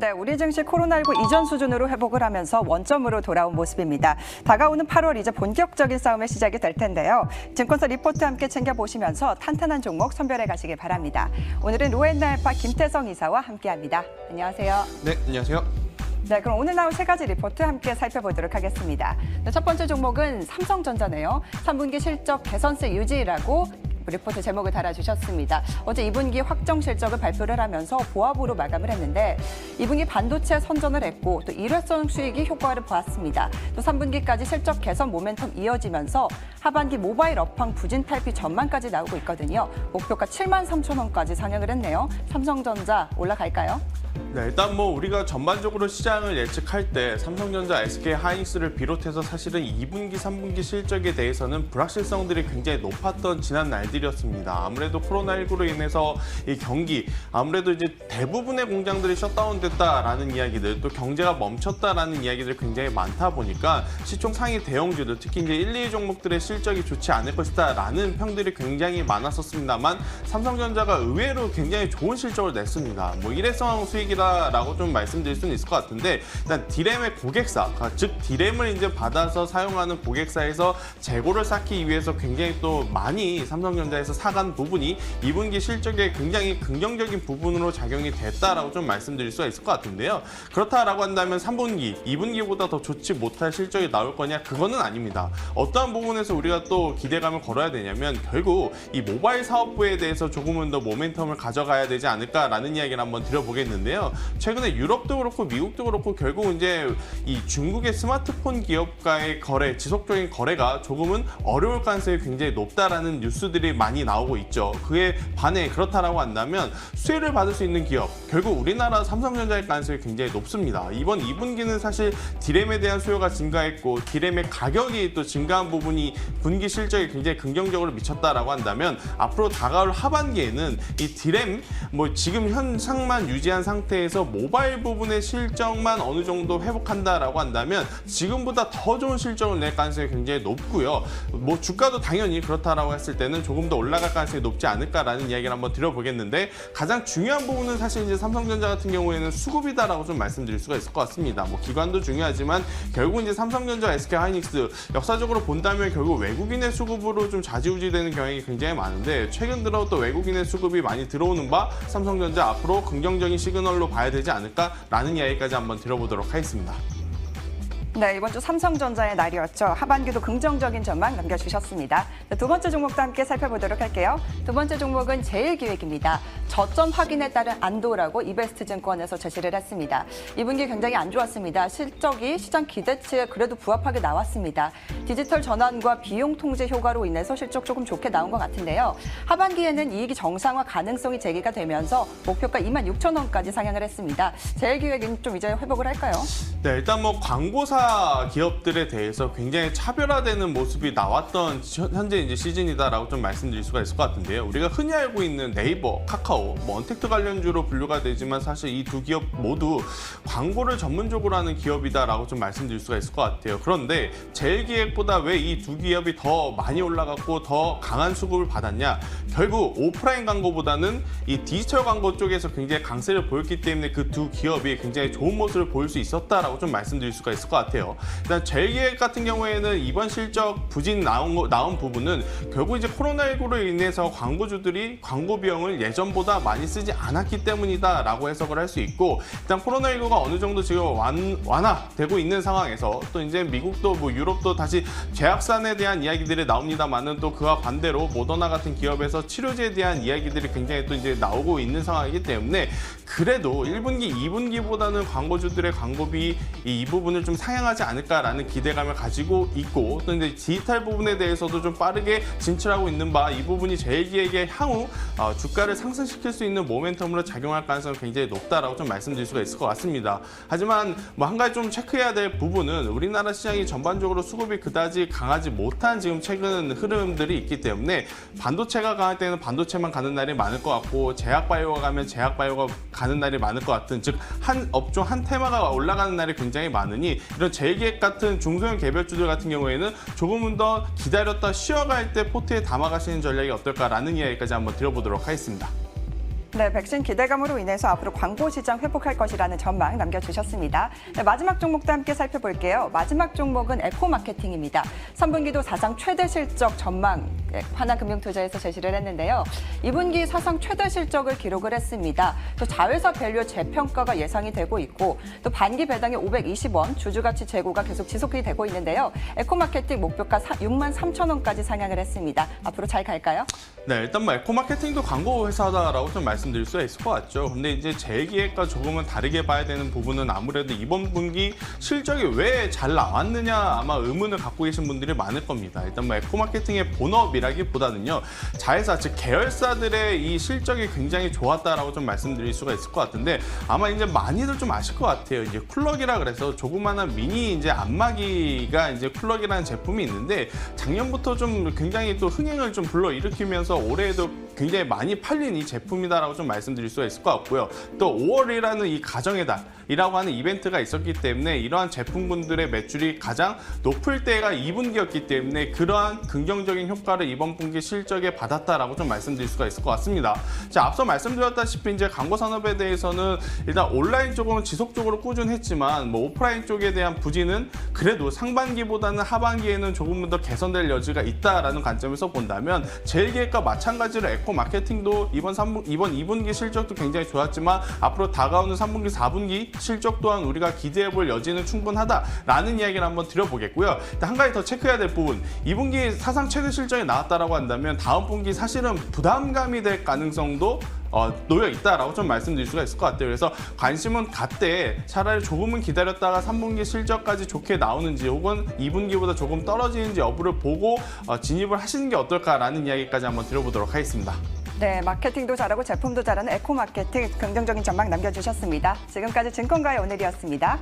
네, 우리 증시 코로나19 이전 수준으로 회복을 하면서 원점으로 돌아온 모습입니다. 다가오는 8월 이제 본격적인 싸움의 시작이 될 텐데요. 증권사 리포트 함께 챙겨보시면서 탄탄한 종목 선별해 가시길 바랍니다. 오늘은 로엔나 알파 김태성 이사와 함께합니다. 안녕하세요. 네, 안녕하세요. 네, 그럼 오늘 나온 세 가지 리포트 함께 살펴보도록 하겠습니다. 네, 첫 번째 종목은 삼성전자네요. 3분기 실적 개선세 유지라고 리포트 제목을 달아주셨습니다. 어제 2분기 확정 실적을 발표를 하면서 보합으로 마감을 했는데 2분기 반도체 선전을 했고 또 일회성 수익이 효과를 보았습니다. 또 3분기까지 실적 개선 모멘텀 이어지면서 하반기 모바일 업황 부진 탈피 전망까지 나오고 있거든요. 목표가 7만 3천 원까지 상향을 했네요. 삼성전자 올라갈까요? 네, 일단 뭐 우리가 전반적으로 시장을 예측할 때 삼성전자, SK 하이닉스를 비롯해서 사실은 2분기, 3분기 실적에 대해서는 불확실성들이 굉장히 높았던 지난 날들이었습니다. 아무래도 코로나19로 인해서 이 경기, 아무래도 이제 대부분의 공장들이 셧다운됐다라는 이야기들, 또 경제가 멈췄다라는 이야기들 굉장히 많다 보니까 시총 상위 대형주들, 특히 이제 1, 2 종목들의 실적이 좋지 않을 것이다라는 평들이 굉장히 많았었습니다만 삼성전자가 의외로 굉장히 좋은 실적을 냈습니다. 뭐 일회성 수익 이다라고 좀 말씀드릴 수는 있을 것 같은데 일단 디램의 고객사, 아, 즉 디램을 이제 받아서 사용하는 고객사에서 재고를 쌓기 위해서 굉장히 또 많이 삼성전자에서 사간 부분이 2분기 실적에 굉장히 긍정적인 부분으로 작용이 됐다라고 좀 말씀드릴 수가 있을 것 같은데요. 그렇다라고 한다면 3분기, 2분기보다 더 좋지 못할 실적이 나올 거냐? 그거는 아닙니다. 어떠한 부분에서 우리가 또 기대감을 걸어야 되냐면 결국 이 모바일 사업부에 대해서 조금은 더 모멘텀을 가져가야 되지 않을까라는 이야기를 한번 드려보겠는데 요. 최근에 유럽도 그렇고 미국도 그렇고 결국 이제 이 중국의 스마트폰 기업과의 거래, 지속적인 거래가 조금은 어려울 가능성이 굉장히 높다라는 뉴스들이 많이 나오고 있죠. 그에 반해 그렇다라고 한다면 수혜를 받을 수 있는 기업, 결국 우리나라 삼성전자의 가능성이 굉장히 높습니다. 이번 2분기는 사실 디램에 대한 수요가 증가했고 디램의 가격이 또 증가한 부분이 분기 실적에 굉장히 긍정적으로 미쳤다라고 한다면 앞으로 다가올 하반기에는 이 디램 뭐 지금 현상만 유지한 상 태에서 모바일 부분의 실적만 어느 정도 회복한다라고 한다면 지금보다 더 좋은 실적을 낼 가능성이 굉장히 높고요. 뭐 주가도 당연히 그렇다라고 했을 때는 조금 더 올라갈 가능성이 높지 않을까라는 이야기를 한번 드려보겠는데 가장 중요한 부분은 사실 이제 삼성전자 같은 경우에는 수급이다라고 좀 말씀드릴 수가 있을 것 같습니다. 뭐 기관도 중요하지만 결국 이제 삼성전자, SK 하이닉스 역사적으로 본다면 결국 외국인의 수급으로 좀 좌지우지되는 경향이 굉장히 많은데 최근 들어 또 외국인의 수급이 많이 들어오는 바 삼성전자 앞으로 긍정적인 시그널 로 봐야 되지 않을까라는 이야기까지 한번 드려보도록 하겠습니다. 네, 이번 주 삼성전자의 날이었죠. 하반기도 긍정적인 전망 남겨주셨습니다. 네, 두 번째 종목도 함께 살펴보도록 할게요. 두 번째 종목은 제일기획입니다. 저점 확인에 따른 안도라고 이베스트 증권에서 제시를 했습니다. 2분기 굉장히 안 좋았습니다. 실적이 시장 기대치에 그래도 부합하게 나왔습니다. 디지털 전환과 비용 통제 효과로 인해서 실적 조금 좋게 나온 것 같은데요. 하반기에는 이익이 정상화 가능성이 제기가 되면서 목표가 2만 6천 원까지 상향을 했습니다. 제일기획은 좀 이제 회복을 할까요? 네, 일단 뭐 광고사 기업들에 대해서 굉장히 차별화되는 모습이 나왔던 시- 현재 이제 시즌이다라고 좀 말씀드릴 수가 있을 것 같은데요. 우리가 흔히 알고 있는 네이버, 카카오, 뭐 언택트 관련주로 분류가 되지만 사실 이 두 기업 모두 광고를 전문적으로 하는 기업이다라고 좀 말씀드릴 수가 있을 것 같아요. 그런데 제일기획보다 왜 이 두 기업이 더 많이 올라갔고 더 강한 수급을 받았냐? 결국 오프라인 광고보다는 이 디지털 광고 쪽에서 굉장히 강세를 보였기 때문에 그 두 기업이 굉장히 좋은 모습을 보일 수 있었다라고 좀 말씀드릴 수가 있을 것 같아요. 일단 제일기획 같은 경우에는 이번 실적 부진 나온, 거- 나온 부분은 결국 이제 코로나19로 인해서 광고주들이 광고 비용을 예전보다 많이 쓰지 않았기 때문이다 라고 해석을 할 수 있고 일단 코로나19가 어느 정도 지금 완, 완화되고 있는 상황에서 또 이제 미국도 뭐 유럽도 다시 재확산에 대한 이야기들이 나옵니다만은 또 그와 반대로 모더나 같은 기업에서 치료제에 대한 이야기들이 굉장히 또 이제 나오고 있는 상황이기 때문에 그래도 1분기, 2분기보다는 광고주들의 광고비 이, 이 부분을 좀 상향 하지 않을까라는 기대감을 가지고 있고 또 이제 디지털 부분에 대해서도 좀 빠르게 진출하고 있는 바 이 부분이 제일기획의 향후 어, 주가를 상승시킬 수 있는 모멘텀으로 작용할 가능성이 굉장히 높다라고 좀 말씀드릴 수가 있을 것 같습니다. 하지만 뭐 한 가지 좀 체크해야 될 부분은 우리나라 시장이 전반적으로 수급이 그다지 강하지 못한 지금 최근 흐름들이 있기 때문에 반도체가 강할 때는 반도체만 가는 날이 많을 것 같고 제약바이오가 가면 제약바이오가 가는 날이 많을 것 같은 즉 한 업종 한 테마가 올라가는 날이 굉장히 많으니 이런 제일기획 같은 중소형 개별주들 같은 경우에는 조금은 더 기다렸다 쉬어갈 때 포트에 담아가시는 전략이 어떨까라는 이야기까지 한번 드려보도록 하겠습니다. 네, 백신 기대감으로 인해서 앞으로 광고 시장 회복할 것이라는 전망 남겨주셨습니다. 네, 마지막 종목도 함께 살펴볼게요. 마지막 종목은 에코 마케팅입니다. 3분기도 사상 최대 실적 전망 네, 하나금융투자에서 제시를 했는데요. 2분기 사상 최대 실적을 기록을 했습니다. 또 자회사 밸류 재평가가 예상이 되고 있고 또 반기 배당이 520원 주주가치 재고가 계속 지속이 되고 있는데요. 에코 마케팅 목표가 6만 3천 원까지 상향을 했습니다. 앞으로 잘 갈까요? 네, 일단 뭐 에코 마케팅도 광고 회사다라고 좀 말씀 드릴 수가 있을 것 같죠. 근데 이제 제 기획과 조금은 다르게 봐야 되는 부분은 아무래도 이번 분기 실적이 왜 잘 나왔느냐 아마 의문을 갖고 계신 분들이 많을 겁니다. 일단 뭐 에코마케팅의 본업이라기보다는요. 자회사 즉 계열사들의 이 실적이 굉장히 좋았다라고 좀 말씀드릴 수가 있을 것 같은데 아마 이제 많이들 좀 아실 것 같아요. 이제 쿨럭이라 그래서 조그마한 미니 이제 안마기가 이제 쿨럭이라는 제품이 있는데 작년부터 좀 굉장히 또 흥행을 좀 불러 일으키면서 올해에도 굉장히 많이 팔린 이 제품이다라고 좀 말씀드릴 수가 있을 것 같고요. 또 5월이라는 이 가정의 달 이라고 하는 이벤트가 있었기 때문에 이러한 제품군들의 매출이 가장 높을 때가 2분기였기 때문에 그러한 긍정적인 효과를 이번 분기 실적에 받았다라고 좀 말씀드릴 수가 있을 것 같습니다. 자, 앞서 말씀드렸다시피 이제 광고 산업에 대해서는 일단 온라인 쪽은 지속적으로 꾸준했지만 뭐 오프라인 쪽에 대한 부진은 그래도 상반기보다는 하반기에는 조금 더 개선될 여지가 있다라는 관점에서 본다면 제일기획과 마찬가지로 에코 마케팅도 이번 3분 이번 2분기 실적도 굉장히 좋았지만 앞으로 다가오는 3분기 4분기 실적 또한 우리가 기대해 볼 여지는 충분하다라는 이야기를 한번 드려보겠고요. 한 가지 더 체크해야 될 부분 2분기 사상 최대 실적이 나왔다라고 한다면 다음 분기 사실은 부담감이 될 가능성도 어, 놓여 있다라고 좀 말씀드릴 수가 있을 것 같아요. 그래서 관심은 갖되 차라리 조금은 기다렸다가 3분기 실적까지 좋게 나오는지 혹은 2분기보다 조금 떨어지는지 여부를 보고 어, 진입을 하시는 게 어떨까라는 이야기까지 한번 드려보도록 하겠습니다. 네, 마케팅도 잘하고 제품도 잘하는 에코마케팅 긍정적인 전망 남겨주셨습니다. 지금까지 증권가의 오늘이었습니다.